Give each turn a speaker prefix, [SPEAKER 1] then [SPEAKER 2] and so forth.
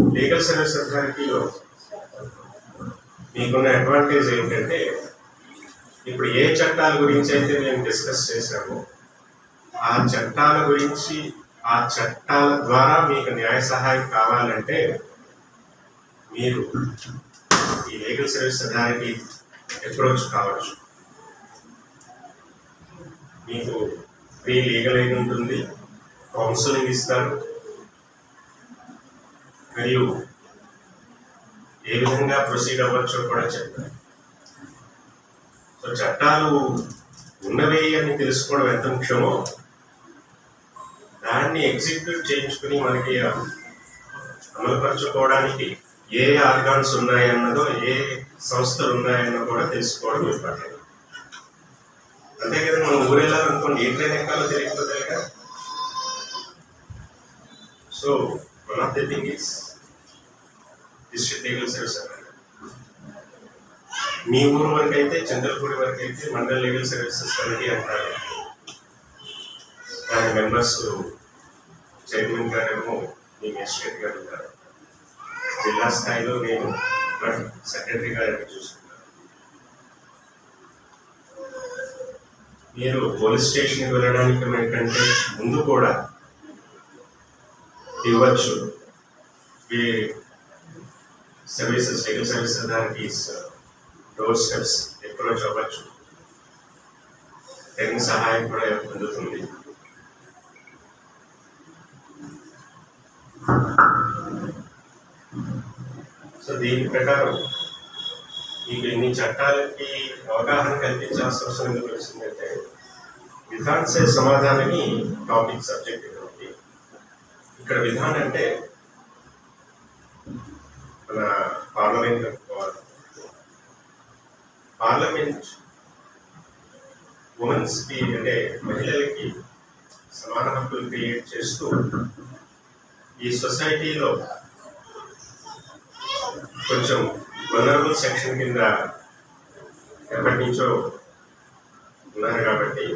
[SPEAKER 1] Legal service అథారిటీలో మీకున్న advantage ఏంటంటే ఇప్పుడు ఏ చట్టాల గురించి అయితే మేము డిస్కస్ చేశామో ఆ చట్టాల గురించి ఆ చట్టాల ద్వారా మీకు న్యాయ సహాయం కావాలంటే మీరు ఈ లీగల్ సర్వీస్ అథారిటీ అప్రోచ్ కావచ్చు. మీకు ఫ్రీ లీగల్ ఎయిడ్ ఉంటుంది? కౌన్సిలింగ్ ఇస్తారు. మరియు ఏ విధంగా ప్రొసీడ్ అవ్వచ్చో కూడా చెప్తారు సో చట్టాలు ఉన్నవి అని తెలుసుకోవడం ఎంత ముఖ్యమో దాన్ని ఎగ్జిక్యూట్ చేయించుకుని మనకి అమలుపరచుకోవడానికి ఏ ఆర్గాన్స్ ఉన్నాయన్నదో ఏ సంస్థలు ఉన్నాయన్నో కూడా తెలుసుకోవడం ఇంపార్టెంట్. అంతే కదా మనం ఊరెళ్ళాలనుకోండి ఏ ట్రైన్ ఎక్కాలో తెలియకపోతే కదా. So One of the thing is district legal service మీ ఊరు వరకు అయితే చంద్రపూడి వరకు అయితే మండల్ లీగల్ సర్వీసెస్ కమిటీ అంటారు. దాని మెంబర్స్ చైర్మన్ గారేమో మీ మేజిస్ట్రేట్ గారు ఉంటారు. జిల్లా స్థాయిలో నేను సెక్రటరీ గారిని చూసుకున్నాను మీరు పోలీస్ స్టేషన్కి వెళ్ళడానికి కంటే ముందు కూడా ఇవ్వచ్చు ఈ services legal service authorities door steps approach అవ్వచ్చు తగిన సహాయం కూడా అందుతుంది సో దీని ప్రకారం మీకు ఇన్ని చట్టాలకి అవగాహన కల్పించాల్సిన అవసరం ఎందుకు వచ్చిందంటే విధాన్ సే సమాధానని టాపిక్ సబ్జెక్ట్ ఉంది ఇక్కడ విధానం అంటే మన పార్లమెంట్ పార్లమెంట్ ఉమెన్స్కి అంటే మహిళలకి సమాన హక్కులు క్రియేట్ చేస్తూ ఈ సొసైటీలో కొంచెం వనరబుల్ సెక్షన్ కింద ఎప్పటి నుంచో ఉన్నారు కాబట్టి